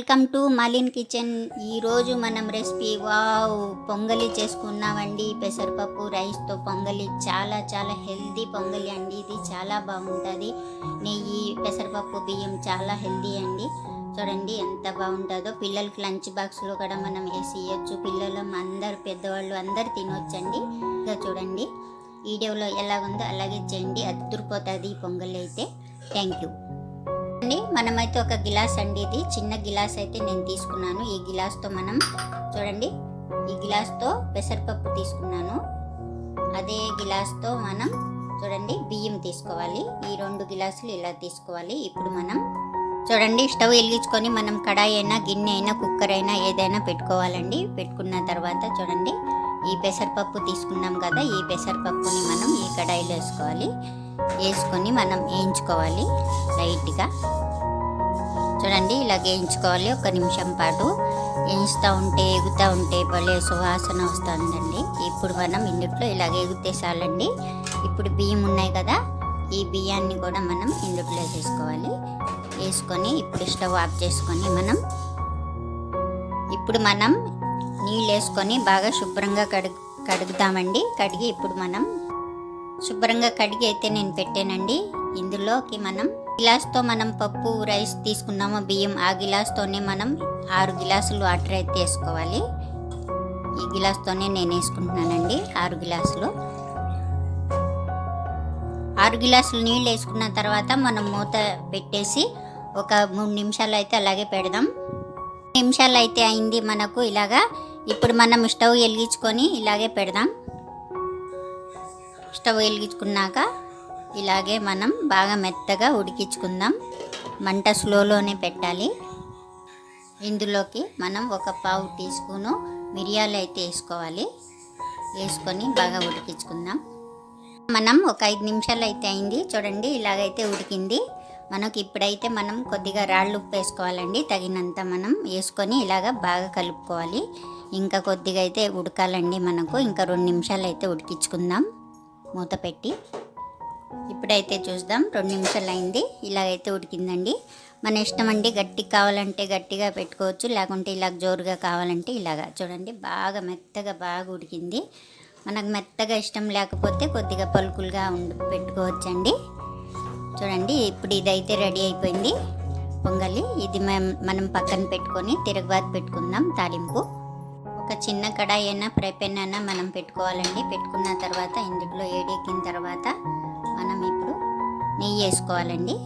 Welcome to మలిన్ kitchen. ఈరోజు మనం recipe wow పొంగలి చేసుకున్నామండి పెసరపప్పు రైస్తో పొంగలి. చాలా చాలా హెల్దీ పొంగలి అండి. ఇది చాలా బాగుంటుంది. నెయ్యి పెసరపప్పు బియ్యం చాలా హెల్దీ అండి. చూడండి ఎంత బాగుంటుందో. పిల్లలకి లంచ్ బాక్స్లో కూడా మనం వేసి ఇవ్వచ్చు పిల్లలు అందరు పెద్దవాళ్ళు అందరు తినొచ్చండి. ఇంకా చూడండి. వీడియోలో ఎలా ఉందో అలాగే చేయండి. అద్దరిపోతుంది ఈ పొంగలి అయితే. Thank you. చూడండి. మనమైతే ఒక గిలాస్ అండి ఇది. చిన్న గిలాస్ అయితే నేను తీసుకున్నాను. ఈ గిలాస్తో మనం చూడండి. ఈ గిలాస్తో పెసరపప్పు తీసుకున్నాను. అదే గిలాస్తో మనం చూడండి బియ్యం తీసుకోవాలి. ఈ రెండు గిలాసులు ఇలా తీసుకోవాలి. ఇప్పుడు మనం చూడండి స్టవ్ వెలిగించుకొని మనం కడాయి అయినా గిన్నె అయినా కుక్కర్ అయినా ఏదైనా పెట్టుకోవాలండి. పెట్టుకున్న తర్వాత చూడండి ఈ పెసరపప్పు తీసుకున్నాం కదా ఈ పెసరపప్పుని మనం ఈ కడాయిలో వేసుకోవాలి. వేసుకొని మనం వేయించుకోవాలి లైట్గా. చూడండి ఇలా వేయించుకోవాలి. ఒక నిమిషం పాటు వేయిస్తూ ఉంటే ఎగుతూ ఉంటే భలే సువాసన వస్తుందండి. ఇప్పుడు మనం ఇందుట్లో ఇలా ఎగితే చాలండి. ఇప్పుడు బియ్యం ఉన్నాయి కదా ఈ బియ్యాన్ని కూడా మనం ఇందుట్లో వేసుకోవాలి. వేసుకొని ఇప్పుడు స్టవ్ ఆఫ్ చేసుకొని మనం ఇప్పుడు మనం నీళ్ళు వేసుకొని బాగా శుభ్రంగా కడుగు కడుగుతామండి. కడిగి ఇప్పుడు మనం శుభ్రంగా కడిగి అయితే నేను పెట్టానండి. ఇందులోకి మనం గిలాస్తో మనం పప్పు రైస్ తీసుకున్నామో బియ్యం ఆ గిలాస్తోనే మనం ఆరు గిలాసులు వాటర్ అయితే వేసుకోవాలి. ఈ గిలాస్తోనే నేను వేసుకుంటున్నానండి ఆరు గిలాసులు. ఆరు గిలాసులు నీళ్ళు వేసుకున్న తర్వాత మనం మూత పెట్టేసి ఒక మూడు నిమిషాలు అయితే అలాగే పెడదాం. నిమిషాలు అయితే అయింది మనకు ఇలాగా. ఇప్పుడు మనం స్టవ్ వెలిగించుకొని ఇలాగే పెడదాం. స్టవ్ వెలిగించుకున్నాక ఇలాగే మనం బాగా మెత్తగా ఉడికించుకుందాం. మంట స్లోలోనే పెట్టాలి. ఇందులోకి మనం ఒక పావు టీ స్పూను మిరియాలు అయితే వేసుకోవాలి. వేసుకొని బాగా ఉడికించుకుందాం. మనం ఒక ఐదు నిమిషాలు అయితే అయింది. చూడండి ఇలాగైతే ఉడికింది. మనకి ఇప్పుడైతే మనం కొద్దిగా రాళ్ళు ఉప్పు వేసుకోవాలండి. తగినంత మనం వేసుకొని ఇలాగ బాగా కలుపుకోవాలి. ఇంకా కొద్దిగా అయితే ఉడకాలండి మనకు. ఇంకా రెండు నిమిషాలు అయితే ఉడికించుకుందాం. మూత పెట్టి ఇప్పుడైతే చూద్దాం. రెండు నిమిషాలు అయింది ఇలాగైతే ఉడికిందండి. మన ఇష్టం అండి గట్టిగా కావాలంటే గట్టిగా పెట్టుకోవచ్చు లేకుంటే ఇలా జోరుగా కావాలంటే ఇలాగా. చూడండి బాగా మెత్తగా బాగా ఉడికింది. మనకు మెత్తగా ఇష్టం లేకపోతే కొద్దిగా పలుకులుగా ఉండి పెట్టుకోవచ్చండి. చూడండి ఇప్పుడు ఇదైతే రెడీ అయిపోయింది. పొంగలి ఇది మనం పక్కన పెట్టుకొని తిరగబాతు పెట్టుకుందాం తాలింపు. ఒక చిన్న కడాయి అయినా ఫ్రై పెన్ అయినా మనం పెట్టుకోవాలండి. పెట్టుకున్న తర్వాత ఇందులో ఏడెక్కిన తర్వాత మనం ఇప్పుడు నెయ్యి వేసుకోవాలండి.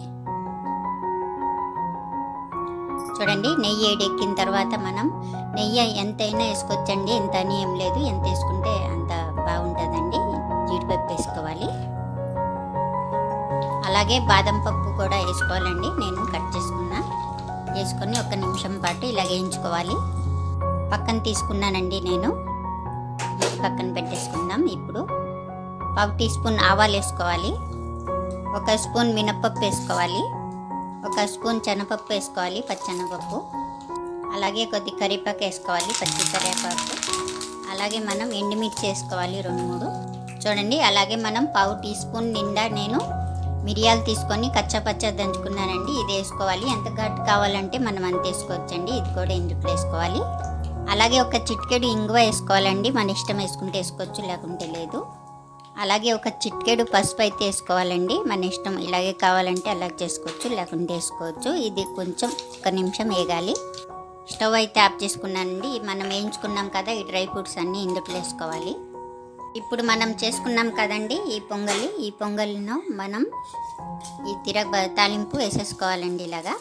చూడండి నెయ్యి ఏడెక్కిన తర్వాత మనం నెయ్యి ఎంతైనా వేసుకోవచ్చండి. ఎంత అని ఏం లేదు. ఎంత వేసుకుంటే అంత బాగుంటుందండి. జీడిపప్పు వేసుకోవాలి. అలాగే బాదం పప్పు కూడా వేసుకోవాలండి. నేను కట్ చేసుకున్నా వేసుకొని ఒక నిమిషం పాటు ఇలా వేయించుకోవాలి. పక్కన తీసుకున్నానండి నేను. పక్కన పెట్టేసుకుందాం ఇప్పుడు. పావు టీ స్పూన్ ఆవాలు వేసుకోవాలి. ఒక స్పూన్ మినపప్పు వేసుకోవాలి. ఒక స్పూన్ శనగపప్పు వేసుకోవాలి పచ్చెనపప్పు అలాగే కొద్ది కరివేపాకు వేసుకోవాలి పచ్చి కరివేపాకు. అలాగే మనం ఎండుమిర్చి వేసుకోవాలి రెండు మూడు. చూడండి అలాగే మనం పావు టీ స్పూన్ నిండా నేను మిరియాలు తీసుకొని కచ్చపచ్చ దంచుకున్నానండి. ఇది వేసుకోవాలి. ఎంత ఘాటు కావాలంటే మనం అంత వేసుకోవచ్చండి. ఇది కూడా ఎందుకు వేసుకోవాలి. అలాగే ఒక చిట్కెడు ఇంగువ వేసుకోవాలండి. మన ఇష్టం వేసుకుంటే వేసుకోవచ్చు లేకుంటే లేదు. అలాగే ఒక చిట్కెడు పసుపు అయితే వేసుకోవాలండి. మన ఇష్టం ఇలాగే కావాలంటే అలా చేసుకోవచ్చు లేకుంటే వేసుకోవచ్చు. ఇది కొంచెం ఒక నిమిషం వేగాలి. స్టవ్ అయితే ఆఫ్ చేసుకున్నానండి. మనం వేయించుకున్నాం కదా ఈ డ్రై ఫ్రూట్స్ అన్నీ ఇందుట్లో వేసుకోవాలి. ఇప్పుడు మనం చేసుకున్నాం కదండి ఈ పొంగలి. ఈ పొంగలిను మనం ఈ తిరగ తాలింపు వేసేసుకోవాలండి ఇలాగా.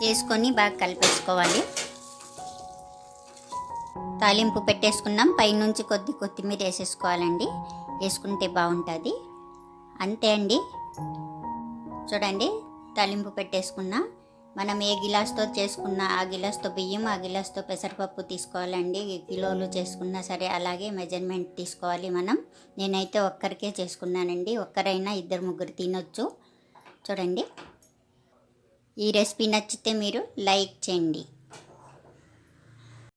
వేసుకొని బాగా కలిపేసుకోవాలి. తాలింపు పెట్టేసుకున్నాం. పైనుంచి కొద్ది కొత్తిమీర వేసేసుకోవాలండి. వేసుకుంటే బాగుంటుంది. అంతే అండి. చూడండి తాలింపు పెట్టేసుకున్నా. మనం ఏ గిలాస్తో చేసుకున్నా ఆ గిలాస్తో బియ్యం ఆ గిలాస్తో పెసరపప్పు తీసుకోవాలండి. కిలోలు చేసుకున్నా సరే అలాగే మెజర్మెంట్ తీసుకోవాలి మనం. నేనైతే ఒక్కరికే చేసుకున్నానండి. ఒక్కరైనా ఇద్దరు ముగ్గురు తినొచ్చు. చూడండి. ఈ రెసిపీ నచ్చితే మీరు లైక్ చేయండి.